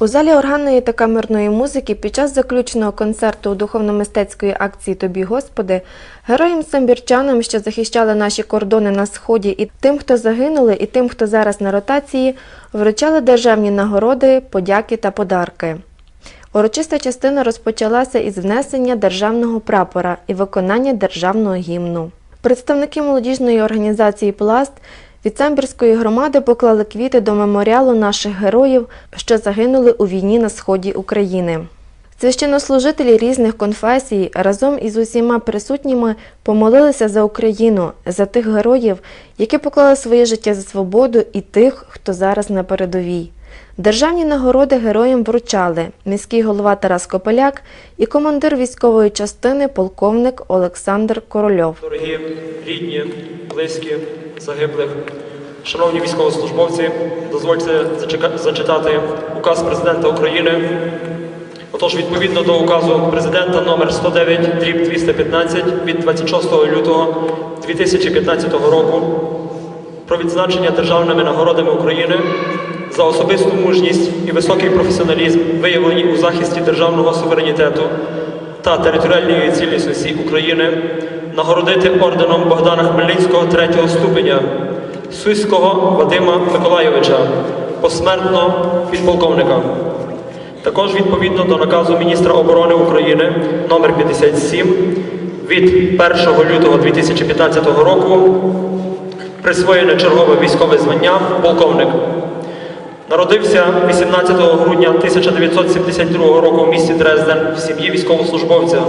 У залі органної та камерної музики під час заключного концерту у духовно-мистецької акції Тобі Господи героям самбірчанам, що захищали наші кордони на сході, і тим, хто загинули, і тим, хто зараз на ротації, вручали державні нагороди, подяки та подарки. Урочиста частина розпочалася із внесення державного прапора і виконання державного гімну. Представники молодіжної організації Пласт від самбірської громади поклали квіти до меморіалу наших героїв, що загинули у війні на сході України. Священнослужителі різних конфесій разом із усіма присутніми помолилися за Україну, за тих героїв, які поклали своє життя за свободу, і тих, хто зараз на передовій. Державні нагороди героям вручали міський голова Тарас Копеляк і командир військової частини полковник Олександр Корольов. Дорогі рідні, близькі, загиблих, шановні військовослужбовці, дозвольте зачитати указ президента України. Отож, відповідно до указу президента номер 109 дріб 215 від 26 лютого 2015 року про відзначення державними нагородами України за особисту мужність і високий професіоналізм, виявлені у захисті державного суверенітету та територіальної цілісності України, нагородити орденом Богдана Хмельницького третього ступеня Суйського Вадима Миколайовича, посмертно підполковника. Також відповідно до наказу міністра оборони України номер 57 від 1 лютого 2015 року присвоєне чергове військове звання полковник. Народився 18 грудня 1972 року в місті Дрезден в сім'ї військовослужбовця.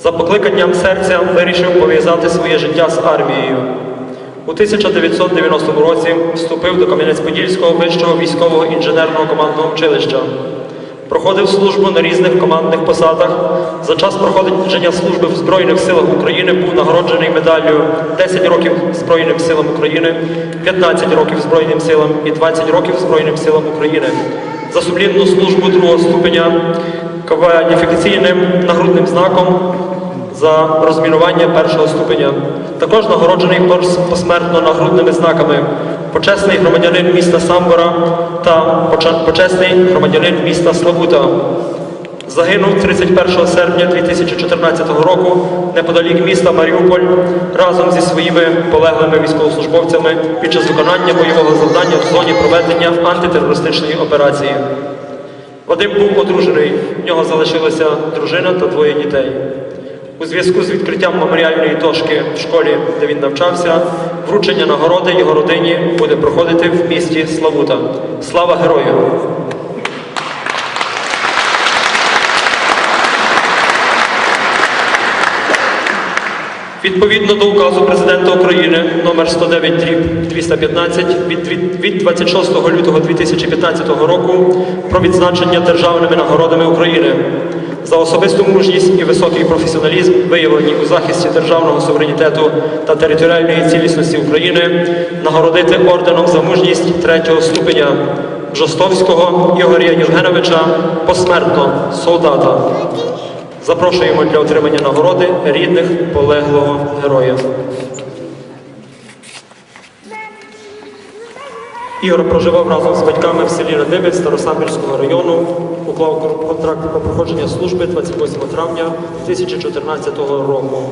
За покликанням серця вирішив пов'язати своє життя з армією. У 1990 році вступив до Кам'янець-Подільського вищого військового інженерного командного училища. Проходив службу на різних командних посадах. За час проходження служби в Збройних силах України був нагороджений медаллю 10 років Збройним силам України, 15 років Збройним силам і 20 років Збройним силам України. За сумлінну службу другого ступеня кваліфікаційним нагрудним знаком за розмінування першого ступеня. Також нагороджений посмертно нагрудними знаками почесний громадянин міста Самбора та почесний громадянин міста Славута. Загинув 31 серпня 2014 року неподалік міста Маріуполь разом зі своїми полеглими військовослужбовцями під час виконання бойового завдання в зоні проведення антитерористичної операції. Вадим був одружений, в нього залишилася дружина та двоє дітей. У зв'язку з відкриттям меморіальної дошки в школі, де він навчався, вручення нагороди його родині буде проходити в місті Славута. Слава герою! Відповідно до указу президента України номер 109 дріб 215 від, від, від 26 лютого 2015 року про відзначення державними нагородами України за особисту мужність і високий професіоналізм, виявлені у захисті державного суверенітету та територіальної цілісності України, нагородити орденом за мужність третього ступеня Жостовського Ігоря Євгеновича посмертно солдата. Запрошуємо для отримання нагороди рідних полеглого героя. Ігор проживав разом з батьками в селі Радивець Старосамбірського району, уклав контракт про проходження служби 28 травня 2014 року.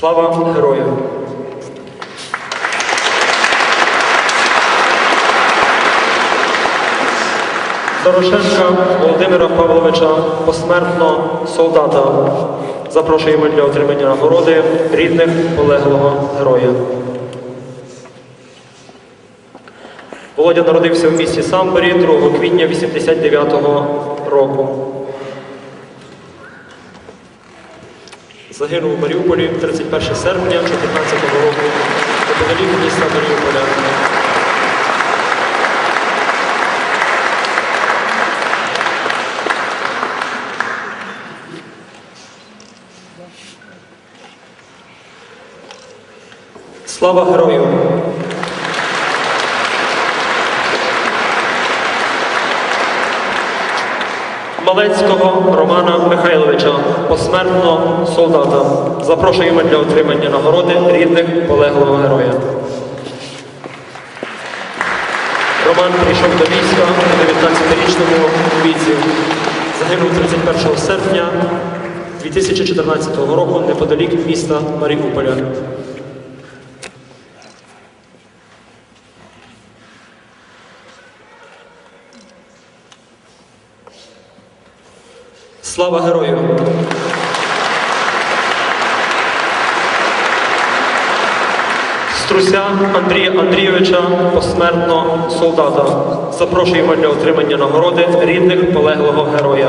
Слава героям! Дорошенка Володимира Павловича посмертно солдата. Запрошуємо для отримання нагороди рідних полеглого героя. Володя народився в місті Самборі 2 квітня 89-го року. Загинув у Маріуполі 31 серпня 2014 року неподалік міста Маріуполя. Слава герою! Малецького Романа Михайловича, посмертного солдата. Запрошуємо для отримання нагороди рідних полеглого героя. Роман прийшов до війська у 19-річному віці. Загинув 31 серпня 2014 року неподалік міста Маріуполя. Слава герою! Струся Андрія Андрійовича посмертно солдата. Запрошуємо для отримання нагороди рідних полеглого героя.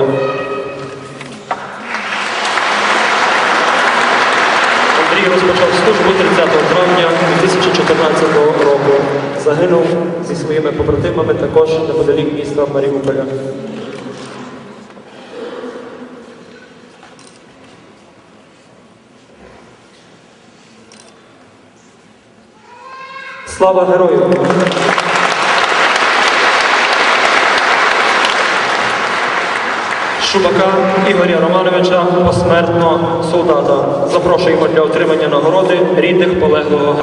Андрій розпочав службу 30 травня 2014 року. Загинув зі своїми побратимами також неподалік міста Маріуполя. Слава герою! Шубака Ігоря Романовича посмертно солдата. Запрошуємо для отримання нагороди рідних полеглого.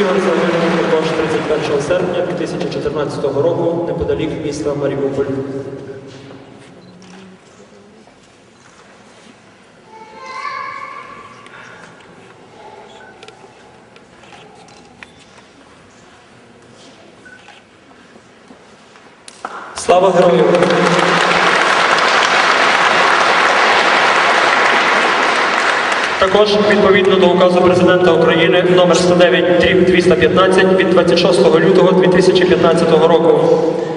Ігор загинув також 31 серпня 2014 року неподалік міста Маріуполь. Слава герою! Також відповідно до указу президента України номер 109 215 від 26 лютого 2015 року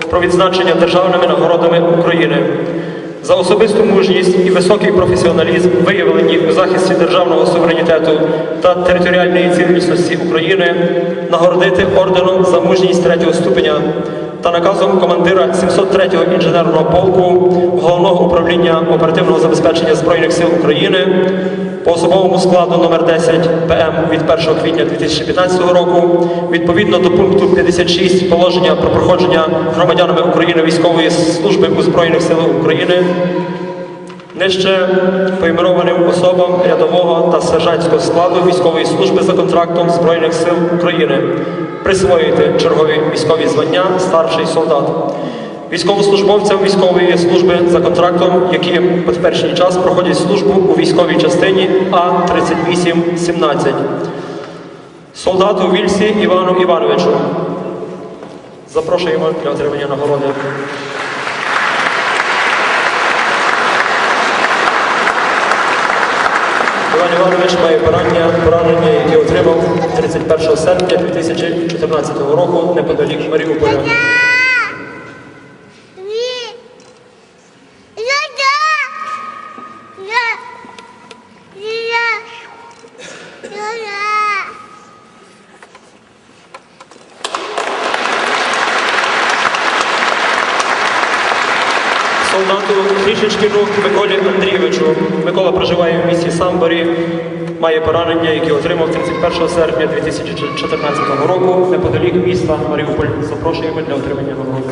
про відзначення державними нагородами України за особисту мужність і високий професіоналізм, виявлені у захисті державного суверенітету та територіальної цілісності України, нагородити орденом за мужність третього ступеня та наказом командира 703-го інженерного полку Головного управління оперативного забезпечення Збройних сил України по особовому складу номер 10 ПМ від 1 квітня 2015 року відповідно до пункту 56 положення про проходження громадянами України військової служби у Збройних силах України Нижче поіменованим особам рядового та сержантського складу військової служби за контрактом Збройних сил України присвоїти чергові військові звання старший солдат. Військовослужбовцям військової служби за контрактом, які по теперішній час проходять службу у військовій частині А-3817. Солдату Вільсі Івану Івановичу. Запрошуємо для отримання нагороди. Іван Іванович має поранення, поранення, яке отримав 31 серпня 2014 року неподалік Маріуполя. Солдату Трішечкіну Миколі Андрійовичу. Микола проживає в місті Самборі, має поранення, яке отримав 31 серпня 2014 року неподалік міста Маріуполь. Запрошуємо для отримання нагороди.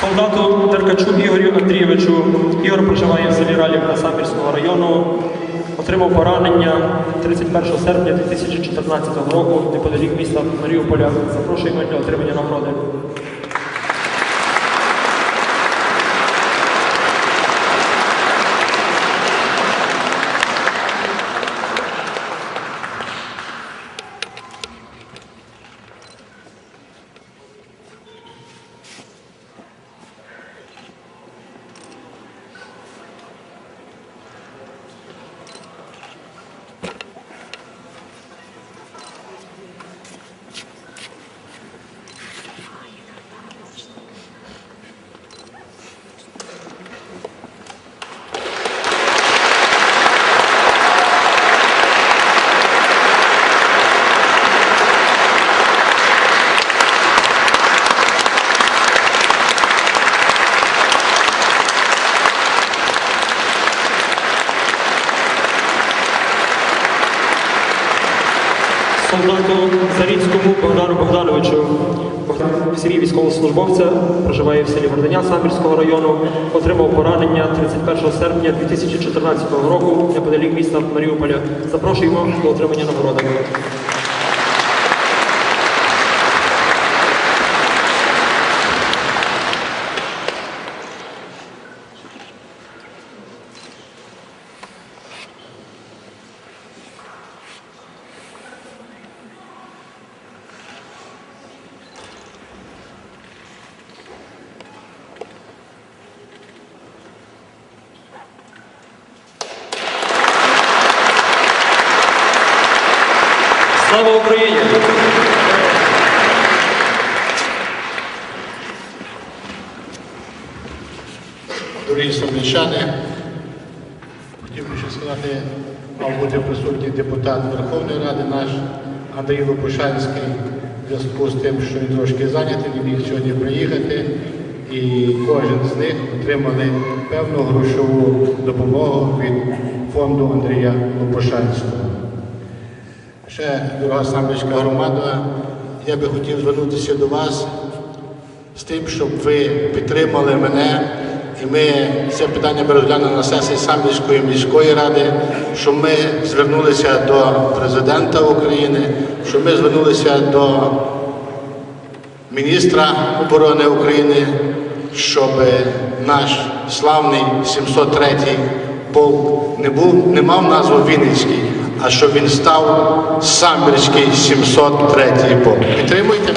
Солдату Ігорю Андрійовичу. Ігор проживає в селі Ралівка Самбірського району. Отримав поранення 31 серпня 2014 року неподалік міста Маріуполя. Запрошуємо для отримання нагороди. Солдату Царіцькому Богдану Богдановичу. Богдан в сім'ї військовослужбовця проживає в селі Гординя Самбірського району. Отримав поранення 31 серпня 2014 року неподалік міста Маріуполя. Запрошуємо до отримання нагороди. Слава Україні! Дорогі сумічани, хотів би ще сказати, мав бути присутній депутат Верховної Ради наш Андрій Лопушанський, в зв'язку з тим, що він трошки зайнятий, не міг сьогодні приїхати, і кожен з них отримали певну грошову допомогу від фонду Андрія Лопушанського. Ще, дорога Самбірська громада, я би хотів звернутися до вас з тим, щоб ви підтримали мене, і ми це питання ми розглянули на сесії Самбірської міської ради, щоб ми звернулися до президента України, щоб ми звернулися до міністра оборони України, щоб наш славний 703-й полк не був, не мав назву Вінницький, а щоб він став Самбірський 703-й полк. Підтримуйте?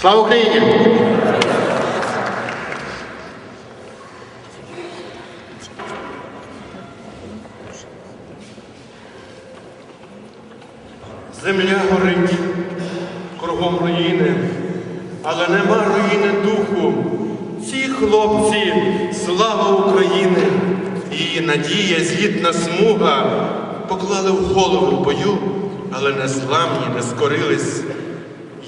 Слава Україні! Земля горить, України, її надія, злітна смуга поклали в голову в бою, але не зламні, не скорились.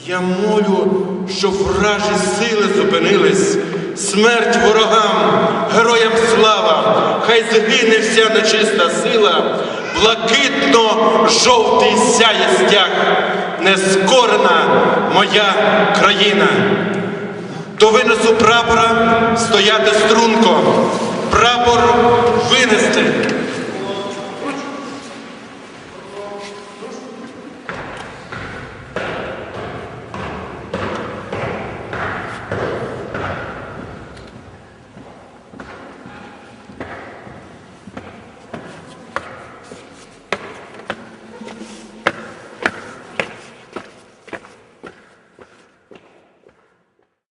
Я молю, щоб вражі сили зупинились, смерть ворогам, героям слава, хай загине вся нечиста сила, блакитно-жовтий сяє стяг, нескорена моя країна. До винесу прапора стояти струнко, прапор винести,